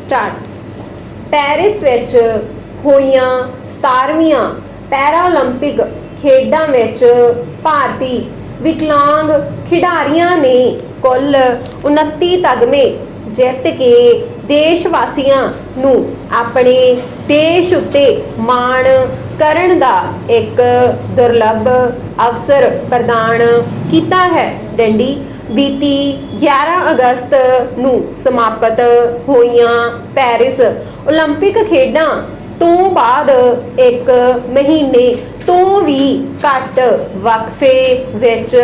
Start. Paris ਵਿੱਚ ਹੋਈਆਂ 17ਵੀਆਂ Paralympic ਖੇਡਾਂ ਵਿੱਚ ਭਾਰਤੀ ਵਿਕਲਾਂਗ ਖਿਡਾਰੀਆਂ ਨੇ ਕੁੱਲ 29 ਤਗਮੇ ਜਿੱਤ ਕੇ ਦੇਸ਼ ਵਾਸੀਆਂ ਨੂੰ ਆਪਣੇ ਦੇਸ਼ ਉੱਤੇ ਮਾਣ ਕਰਨ ਦਾ ਇੱਕ ਦੁਰਲੱਭ ਅਵਸਰ ਪ੍ਰਦਾਨ ਕੀਤਾ ਹੈ। ਡੰਡੀ ਬੀਤੀ 11 ਅਗਸਤ ਨੂੰ ਸਮਾਪਤ ਹੋਈਆਂ ਪੈਰਿਸ 올림픽 ਖੇਡਾਂ ਤੋਂ ਬਾਅਦ ਇੱਕ ਮਹੀਨੇ ਤੋਂ ਵੀ ਘੱਟ ਵਕਫੇ ਵਿੱਚ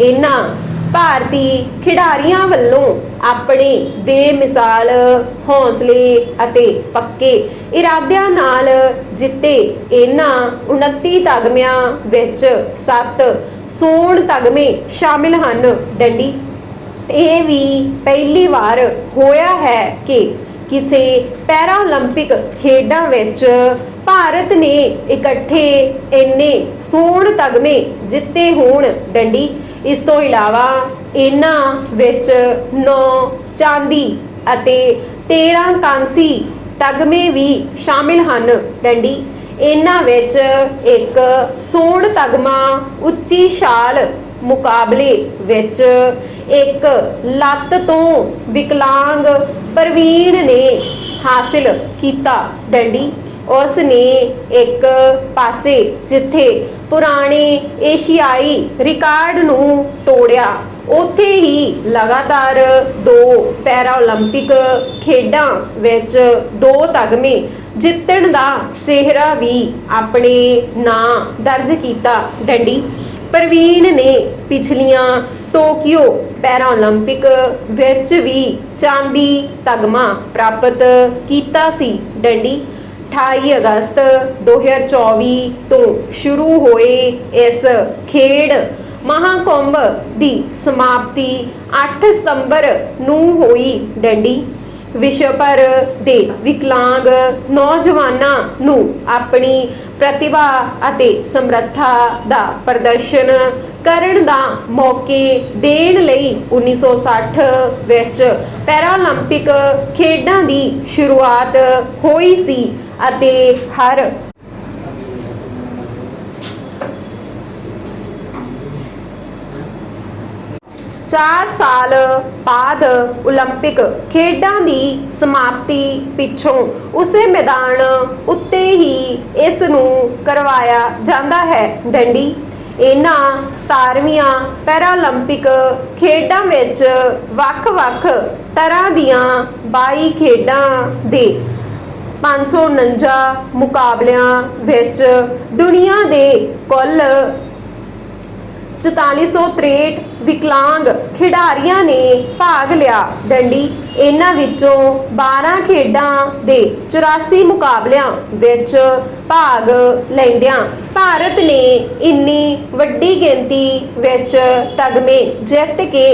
ਇਹਨਾਂ ਭਾਰਤੀ ਖਿਡਾਰੀਆਂ ਵੱਲੋਂ ਆਪਣੇ ਬੇਮਿਸਾਲ ਹੌਸਲੇ ਅਤੇ ਪੱਕੇ ਇਰਾਦਿਆਂ ਨਾਲ ਜਿੱਤੇ ਇਹਨਾਂ 29 ਤਗਮਿਆਂ ਵਿੱਚ 7 ਸੋਣ ਤਗਮੇ ਸ਼ਾਮਿਲ ਹਨ। ਡੰਡੀ, ਇਹ ਵੀ ਪਹਿਲੀ ਵਾਰ ਹੋਇਆ ਹੈ ਕਿ ਕਿਸੇ ਪੈਰਾਲੰਪਿਕ ਖੇਡਾਂ ਵਿੱਚ ਭਾਰਤ ਨੇ ਇਕੱਠੇ ਇੰਨੇ ਸੋਣ ਤਗਮੇ ਜਿੱਤੇ ਹੋਣ। ਡੰਡੀ ਇਸ ਤੋਂ ਇਲਾਵਾ ਇਹਨਾਂ ਵਿੱਚ 9 ਚਾਂਦੀ ਅਤੇ 13 ਕਾਂਸੀ ਤਗਮੇ ਵੀ ਸ਼ਾਮਿਲ ਹਨ। ਡੰਡੀ ਇਹਨਾਂ ਵਿੱਚ ਇੱਕ ਸੋਣ ਤਗਮਾ ਉੱਚੀ ਛਾਲ ਮੁਕਾਬਲੇ ਵਿੱਚ ਇੱਕ ਲੱਤ ਤੋਂ ਵਿਕਲਾਂਗ ਪ੍ਰਵੀਨ ਨੇ ਹਾਸਿਲ ਕੀਤਾ। ਡੰਡੀ ਉਸ ਨੇ ਇੱਕ ਪਾਸੇ ਜਿੱਥੇ ਪੁਰਾਣੇ ਏਸ਼ੀਆਈ ਰਿਕਾਰਡ ਨੂੰ ਤੋੜਿਆ ਉੱਥੇ ਹੀ ਲਗਾਤਾਰ ਦੋ ਪੈਰਾ 올림픽 ਖੇਡਾਂ ਵਿੱਚ ਦੋ ਤਗਮੇ ਜਿੱਤਣ ਦਾ ਸਿਹਰਾ ਵੀ ਆਪਣੇ ਨਾਂ ਦਰਜ ਕੀਤਾ ਡੰਡੀ ਪ੍ਰਵੀਨ ਨੇ ਪਿਛਲੀਆਂ ਟੋਕੀਓ ਪੈਰਾ 올림픽 ਵਿੱਚ ਵੀ ਚਾਂਦੀ ਤਗਮਾ ਪ੍ਰਾਪਤ ਕੀਤਾ ਸੀ ਡੰਡੀ 28 ਅਗਸਤ 2024 ਤੋਂ ਸ਼ੁਰੂ ਹੋਏ ਇਸ ਖੇਡ ਮਹਾਕੁੰਭ ਦੀ ਸਮਾਪਤੀ 8 ਸਤੰਬਰ ਨੂੰ ਹੋਈ ਡੰਡੀ। ਵਿਸ਼ਵ ਭਰ ਦੇ ਵਿਕਲਾਂਗ ਨੌਜਵਾਨਾਂ ਨੂੰ ਆਪਣੀ ਪ੍ਰਤਿਭਾ ਅਤੇ ਸਮਰੱਥਾ ਦਾ ਪ੍ਰਦਰਸ਼ਨ ਕਰਨ ਦਾ ਮੌਕੇ ਦੇਣ ਲਈ 1960 ਵਿੱਚ ਪੈਰਾਲੰਪਿਕ ਖੇਡਾਂ ਦੀ ਸ਼ੁਰੂਆਤ ਹੋਈ ਸੀ ਅਤੇ ਹਰ ਚਾਰ ਸਾਲ ਬਾਅਦ 올림픽 ਖੇਡਾਂ ਦੀ ਸਮਾਪਤੀ ਪਿੱਛੋਂ ਉਸੇ ਮੈਦਾਨ ਉੱਤੇ ਹੀ ਇਸ ਨੂੰ ਕਰਵਾਇਆ ਜਾਂਦਾ ਹੈ ਡੰਡੀ ਇਹਨਾਂ 17ਵੀਆਂ ਪੈਰਾ 올림픽 ਖੇਡਾਂ ਵਿੱਚ ਵੱਖ-ਵੱਖ ਤਰ੍ਹਾਂ ਦੀਆਂ 22 ਖੇਡਾਂ ਦੇ 549 ਮੁਕਾਬਲਿਆਂ ਵਿੱਚ ਦੁਨੀਆ ਦੇ ਕੁੱਲ 4463 ਵਿਕਲਾਂਗ ਖਿਡਾਰੀਆਂ ਨੇ ਭਾਗ ਲਿਆ। ਡੰਡੀ, ਇਹਨਾਂ ਵਿੱਚੋਂ 12 ਖੇਡਾਂ ਦੇ 84 ਮੁਕਾਬਲਿਆਂ ਵਿੱਚ ਭਾਗ ਲੈਂਦਿਆਂ ਭਾਰਤ ਨੇ ਇੰਨੀ ਵੱਡੀ ਗਿਣਤੀ ਵਿੱਚ ਤਗਮੇ ਜਿੱਤ ਕੇ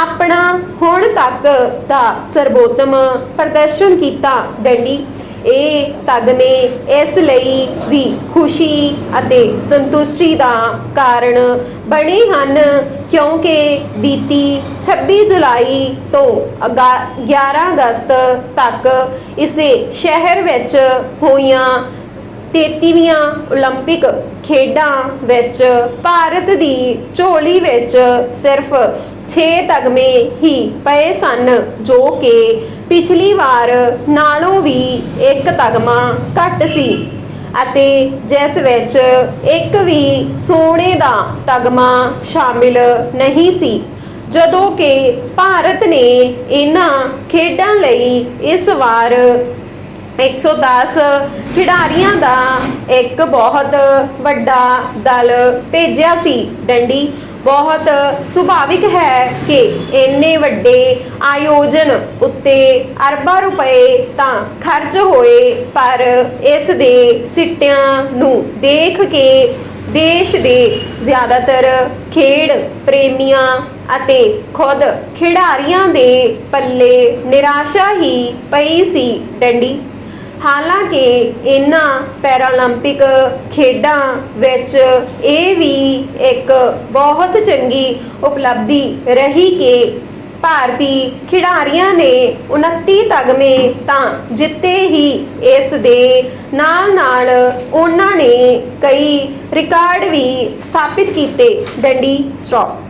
ਆਪਣਾ ਹੁਣ ਤੱਕ ਦਾ ਸਰਬੋਤਮ ਪ੍ਰਦਰਸ਼ਨ ਕੀਤਾ। ਡੰਡੀ ਇਹ ਤਗਮੇ ਇਸ ਲਈ ਵੀ ਖੁਸ਼ੀ ਅਤੇ ਸੰਤੁਸ਼ਟੀ ਦਾ ਕਾਰਨ ਬਣੇ ਹਨ, ਕਿਉਂਕਿ ਬੀਤੀ 26 ਜੁਲਾਈ ਤੋਂ ਅਗਾ- 11 ਅਗਸਤ ਤੱਕ ਇਸੇ ਸ਼ਹਿਰ ਵਿੱਚ ਹੋਈਆਂ 33ਵੀਆਂ 올림픽 ਖੇਡਾਂ ਵਿੱਚ ਭਾਰਤ ਦੀ ਝੋਲੀ ਵਿੱਚ ਸਿਰਫ 6 ਤਗਮੇ ਹੀ ਪਏ ਸਨ ਜੋ ਕਿ ਪਿਛਲੀ ਵਾਰ ਨਾਲੋਂ ਵੀ ਇੱਕ ਤਗਮਾ ਘੱਟ ਸੀ ਅਤੇ ਜਿਸ ਵਿੱਚ ਇੱਕ ਵੀ ਸੋਨੇ ਦਾ ਤਗਮਾ ਸ਼ਾਮਿਲ ਨਹੀਂ ਸੀ ਜਦੋਂ ਕਿ ਭਾਰਤ ਨੇ ਇਹਨਾਂ ਖੇਡਾਂ ਲਈ ਇਸ ਵਾਰ 110 ਖਿਡਾਰੀਆਂ ਦਾ ਇੱਕ ਬਹੁਤ ਵੱਡਾ ਦਲ ਭੇਜਿਆ ਸੀ ਡੰਡੀ। ਬਹੁਤ ਸੁਭਾਵਿਕ ਹੈ ਕਿ ਇੰਨੇ ਵੱਡੇ ਆਯੋਜਨ ਉੱਤੇ ਅਰਬਾਂ ਰੁਪਏ ਤਾਂ ਖਰਚ ਹੋਏ, ਪਰ ਇਸ ਦੇ ਸਿੱਟਿਆਂ ਨੂੰ ਦੇਖ ਕੇ ਦੇਸ਼ ਦੇ ਜ਼ਿਆਦਾਤਰ ਖੇਡ ਪ੍ਰੇਮੀਆਂ ਅਤੇ ਖੁਦ ਖਿਡਾਰੀਆਂ ਦੇ ਪੱਲੇ ਨਿਰਾਸ਼ਾ ਹੀ ਪਈ ਸੀ ਡੰਡੀ। ਹਾਲਾਂਕਿ ਇਹਨਾਂ ਪੈਰਾਲੰਪਿਕ ਖੇਡਾਂ ਵਿੱਚ ਇਹ ਵੀ ਇੱਕ ਬਹੁਤ ਚੰਗੀ ਉਪਲਬਧੀ ਰਹੀ ਕਿ ਭਾਰਤੀ ਖਿਡਾਰੀਆਂ ਨੇ 29 ਤਗਮੇ ਤਾਂ ਜਿੱਤੇ ਹੀ ਇਸ ਦੇ ਨਾਲ ਨਾਲ ਉਹਨਾਂ ਨੇ ਕਈ ਰਿਕਾਰਡ ਵੀ ਸਥਾਪਿਤ ਕੀਤੇ। ਡੰਡੀ ਸਟਾਪ।